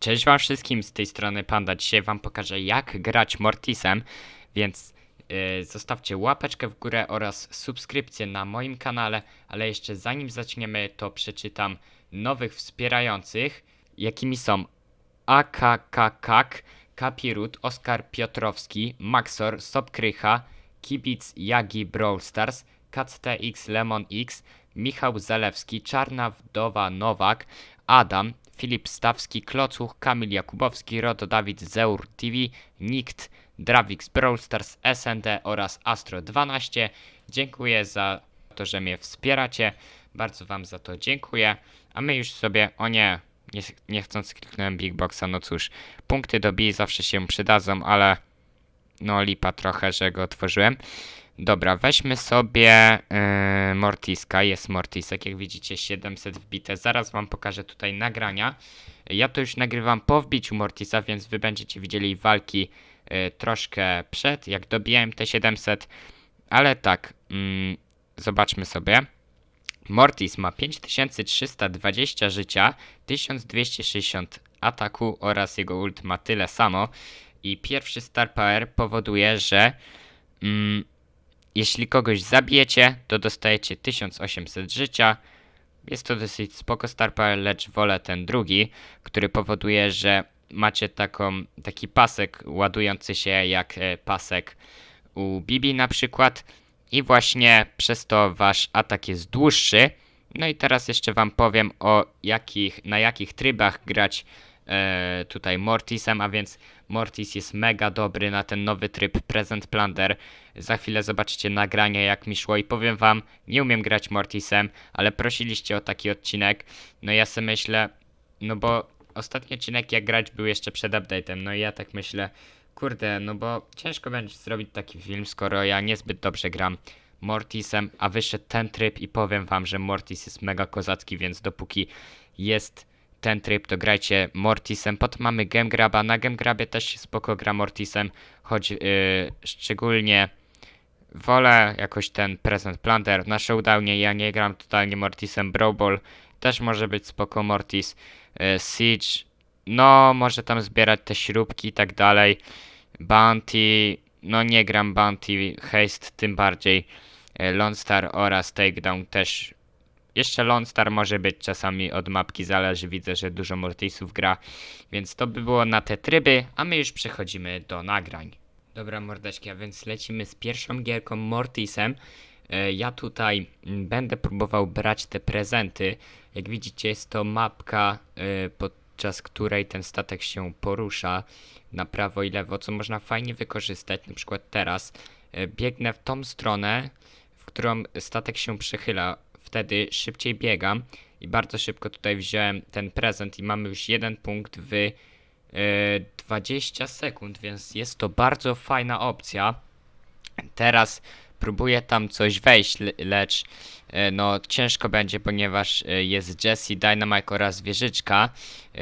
Cześć wam wszystkim z tej strony Panda. Dzisiaj wam pokażę jak grać Mortisem, więc yy, zostawcie łapeczkę w górę oraz subskrypcję na moim kanale, ale jeszcze zanim zaczniemy to przeczytam nowych wspierających, jakimi są AKKKak, Kapirut, Oskar Piotrowski, Maxor, Sobkrycha, Kibic Jagi Brawl Stars, KatTX Lemon X, Michał Zalewski, Czarna Wdowa Nowak, Adam, Filip Stawski, Klocuch, Kamil Jakubowski, Rodo Dawid Zeur TV, Nikt, Dravix Brawl Stars, SND oraz Astro12. Dziękuję za to, że mnie wspieracie. Bardzo wam za to dziękuję. A my już sobie, o nie, nie, nie chcąc kliknąłem Big Boxa, no cóż, punkty do B zawsze się przydadzą, ale no lipa trochę, że go otworzyłem. Dobra, weźmy sobie yy, Mortiska. Jest Mortisek, jak widzicie 700 wbite. Zaraz wam pokażę tutaj nagrania. Ja to już nagrywam po wbiciu Mortisa, więc wy będziecie widzieli walki yy, troszkę przed, jak dobijałem te 700. Ale tak, mm, zobaczmy sobie. Mortis ma 5320 życia, 1260 ataku oraz jego ult ma tyle samo. I pierwszy Star Power powoduje, że mm, jeśli kogoś zabijecie, to dostajecie 1800 życia. Jest to dosyć spoko Star Power, lecz wolę ten drugi, który powoduje, że macie taką, taki pasek ładujący się jak e, pasek u Bibi na przykład i właśnie przez to wasz atak jest dłuższy. No i teraz jeszcze wam powiem o jakich, na jakich trybach grać e, tutaj Mortisem, a więc Mortis jest mega dobry na ten nowy tryb Present Plunder. Za chwilę zobaczycie nagranie jak mi szło i powiem wam, nie umiem grać Mortisem, ale prosiliście o taki odcinek. No ja sobie myślę, no bo ostatni odcinek jak grać był jeszcze przed update'em, no i ja tak myślę, kurde, no bo ciężko będzie zrobić taki film, skoro ja niezbyt dobrze gram Mortisem, a wyszedł ten tryb i powiem wam, że Mortis jest mega kozacki, więc dopóki jest ten tryb, to grajcie Mortisem. Potem mamy Gemgraba, na Gemgrabie też się spoko gra Mortisem, choć yy, szczególnie wolę jakoś ten Present Planter. Na Showdownie ja nie gram totalnie Mortisem, Brawl Ball też może być spoko Mortis, yy, Siege, no może tam zbierać te śrubki i tak dalej, Bounty, no nie gram Bounty, Haste tym bardziej, yy, Lone Star oraz Takedown też jeszcze Lone Star może być czasami od mapki zależy, widzę, że dużo Mortisów gra, więc to by było na te tryby, a my już przechodzimy do nagrań. Dobra mordeczki, a więc lecimy z pierwszą gierką Mortisem. E, Ja tutaj mm, będę próbował brać te prezenty. Jak widzicie jest to mapka, e, podczas której ten statek się porusza na prawo i lewo, co można fajnie wykorzystać, na przykład teraz. E, Biegnę w tą stronę, w którą statek się przechyla, wtedy szybciej biegam i bardzo szybko tutaj wziąłem ten prezent i mamy już jeden punkt w e, 20 sekund, więc jest to bardzo fajna opcja. Teraz próbuję tam coś wejść, le- lecz e, no ciężko będzie, ponieważ e, jest Jesse, Dynamite oraz Wieżyczka. E,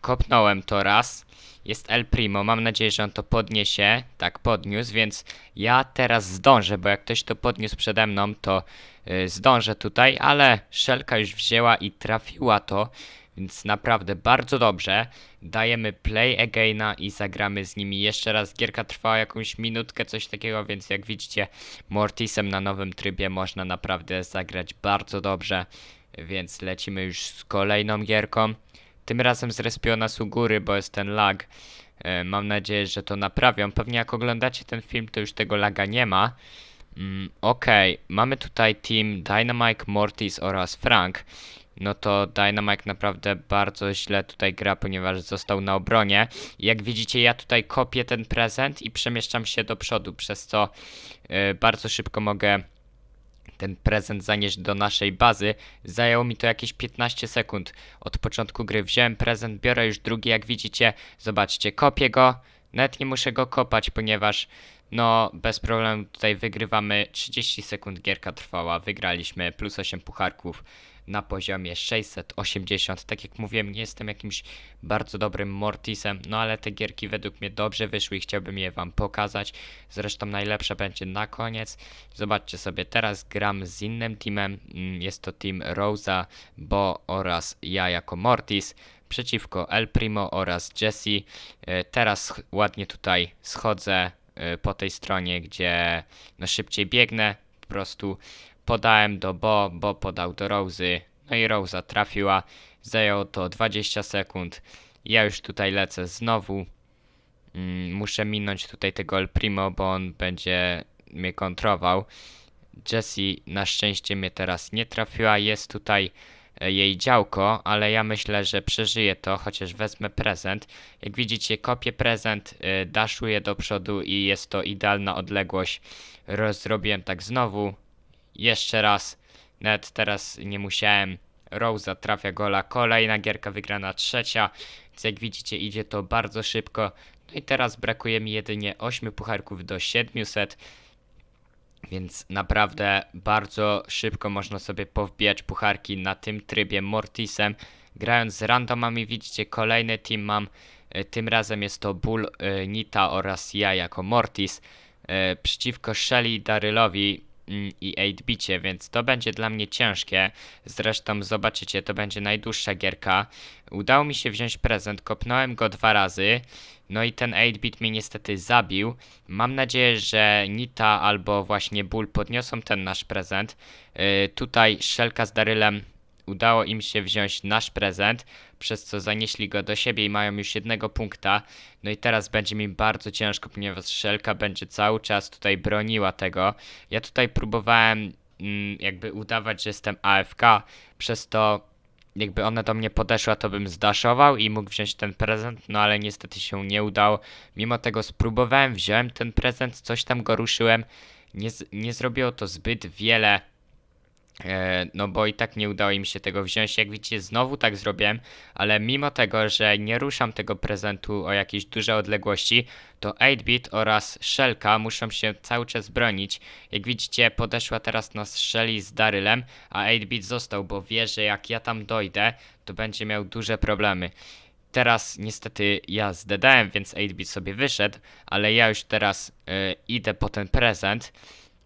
Kopnąłem to raz. Jest El Primo, mam nadzieję, że on to podniesie. Tak, podniósł, więc ja teraz zdążę, bo jak ktoś to podniósł przede mną, to y, zdążę tutaj, ale Szelka już wzięła i trafiła to, więc naprawdę bardzo dobrze. Dajemy play againa i zagramy z nimi jeszcze raz. Gierka trwała jakąś minutkę, coś takiego, więc jak widzicie, Mortisem na nowym trybie można naprawdę zagrać bardzo dobrze. Więc lecimy już z kolejną gierką. Tym razem zrespiło nas u góry, bo jest ten lag. E, Mam nadzieję, że to naprawią. Pewnie jak oglądacie ten film, to już tego laga nie ma. Mm, Okej, mamy tutaj team Dynamite, Mortis oraz Frank. No to Dynamite naprawdę bardzo źle tutaj gra, ponieważ został na obronie. Jak widzicie, ja tutaj kopię ten prezent i przemieszczam się do przodu, przez co e, bardzo szybko mogę ten prezent zanieść do naszej bazy. Zajęło mi to jakieś 15 sekund od początku gry. Wziąłem prezent, biorę już drugi, jak widzicie. Zobaczcie, kopię go. Nawet nie muszę go kopać, ponieważ no bez problemu tutaj wygrywamy. 30 sekund gierka trwała. Wygraliśmy plus 8 pucharków na poziomie 680. Tak jak mówiłem, nie jestem jakimś bardzo dobrym Mortisem, no ale te gierki według mnie dobrze wyszły i chciałbym je wam pokazać. Zresztą najlepsza będzie na koniec. Zobaczcie sobie, teraz gram z innym teamem. Mm, Jest to team Rosa, Bo oraz ja jako Mortis. przeciwko El Primo oraz Jesse. E, Teraz ładnie tutaj schodzę e, po tej stronie, gdzie no szybciej biegnę. Prostu podałem do Bo, Bo podał do Rose'y. No i Rosa trafiła. Zajęło to 20 sekund. Ja już tutaj lecę znowu. Mm, muszę minąć tutaj tego El Primo, bo on będzie mnie kontrował. Jessie na szczęście mnie teraz nie trafiła. Jest tutaj jej działko, ale ja myślę, że przeżyję to, chociaż wezmę prezent. Jak widzicie, kopię prezent, y, daszuję do przodu i jest to idealna odległość. Rozrobiłem tak znowu. Jeszcze raz. Net teraz nie musiałem. Rosa trafia gola. Kolejna gierka wygrana trzecia. Więc jak widzicie, idzie to bardzo szybko. No i teraz brakuje mi jedynie 8 pucharków do 700. Więc naprawdę bardzo szybko można sobie powbijać pucharki na tym trybie Mortisem. Grając z randomami widzicie kolejny team mam. E, Tym razem jest to Bull, e, Nita oraz ja jako Mortis. e, Przeciwko Shelly, Darylowi mm, i 8-bicie, więc to będzie dla mnie ciężkie. Zresztą zobaczycie, to będzie najdłuższa gierka. Udało mi się wziąć prezent, kopnąłem go dwa razy. No i ten 8-bit mnie niestety zabił. Mam nadzieję, że Nita albo właśnie Bull podniosą ten nasz prezent. Yy, tutaj Szelka z Darylem udało im się wziąć nasz prezent, przez co zanieśli go do siebie i mają już jednego punkta. No i teraz będzie mi bardzo ciężko, ponieważ Szelka będzie cały czas tutaj broniła tego. Ja tutaj próbowałem mm, jakby udawać, że jestem AFK, przez to jakby ona do mnie podeszła, to bym zdaszował i mógł wziąć ten prezent, no ale niestety się nie udało. Mimo tego spróbowałem, wziąłem ten prezent, coś tam go ruszyłem. Nie, nie zrobiło to zbyt wiele, no bo i tak nie udało mi się tego wziąć. Jak widzicie, znowu tak zrobiłem, ale mimo tego, że nie ruszam tego prezentu o jakieś duże odległości, to 8-bit oraz Shelka muszą się cały czas bronić. Jak widzicie, podeszła teraz nas Shelly z Darylem, a 8-bit został, bo wie, że jak ja tam dojdę, to będzie miał duże problemy. Teraz niestety ja zdedałem, więc 8-bit sobie wyszedł, ale ja już teraz y, idę po ten prezent.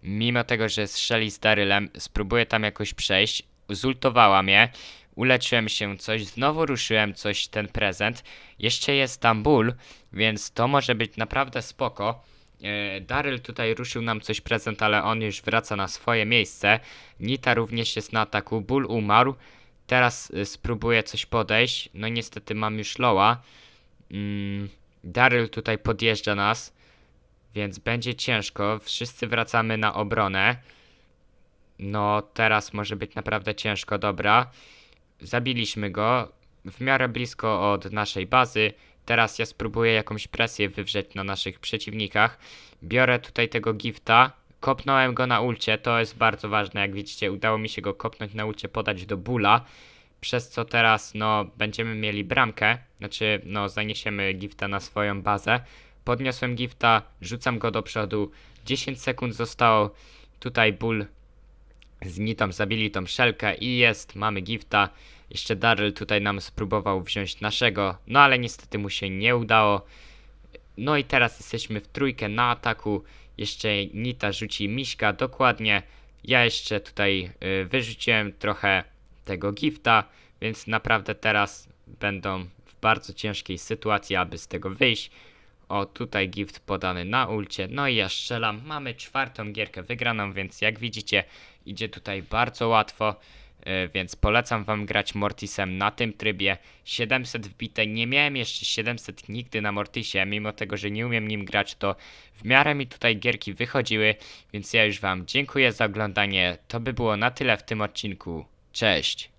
Mimo tego, że strzeli z Darylem, spróbuję tam jakoś przejść. Zultowała mnie, uleczyłem się coś, znowu ruszyłem coś, ten prezent. Jeszcze jest tam ból, więc to może być naprawdę spoko. E, Daryl tutaj ruszył nam coś prezent, ale on już wraca na swoje miejsce. Nita również jest na ataku, ból umarł. Teraz y, spróbuję coś podejść. No niestety mam już loła. Mm, Daryl tutaj podjeżdża nas, więc będzie ciężko. Wszyscy wracamy na obronę. No teraz może być naprawdę ciężko, dobra. Zabiliśmy go w miarę blisko od naszej bazy. Teraz ja spróbuję jakąś presję wywrzeć na naszych przeciwnikach. Biorę tutaj tego gifta. Kopnąłem go na ulcie, to jest bardzo ważne. Jak widzicie, udało mi się go kopnąć na ulcie, podać do bóla. Przez co teraz, no, będziemy mieli bramkę. Znaczy, no, zaniesiemy gifta na swoją bazę. Podniosłem gifta, rzucam go do przodu. 10 sekund zostało. Tutaj ból z Nitą zabili tą szelkę i jest, mamy gifta. Jeszcze Daryl tutaj nam spróbował wziąć naszego, no ale niestety mu się nie udało. No i teraz jesteśmy w trójkę na ataku. Jeszcze Nita rzuci Miśka, dokładnie. Ja jeszcze tutaj y, wyrzuciłem trochę tego gifta, więc naprawdę teraz będą w bardzo ciężkiej sytuacji, aby z tego wyjść. O, tutaj gift podany na ulcie. No i ja strzelam. Mamy czwartą gierkę wygraną, więc jak widzicie, idzie tutaj bardzo łatwo. e, Więc polecam wam grać Mortisem na tym trybie. 700 wbite. Nie miałem jeszcze 700 nigdy na Mortisie, mimo tego, że nie umiem nim grać, to w miarę mi tutaj gierki wychodziły. Więc ja już wam dziękuję za oglądanie. To by było na tyle w tym odcinku. Cześć!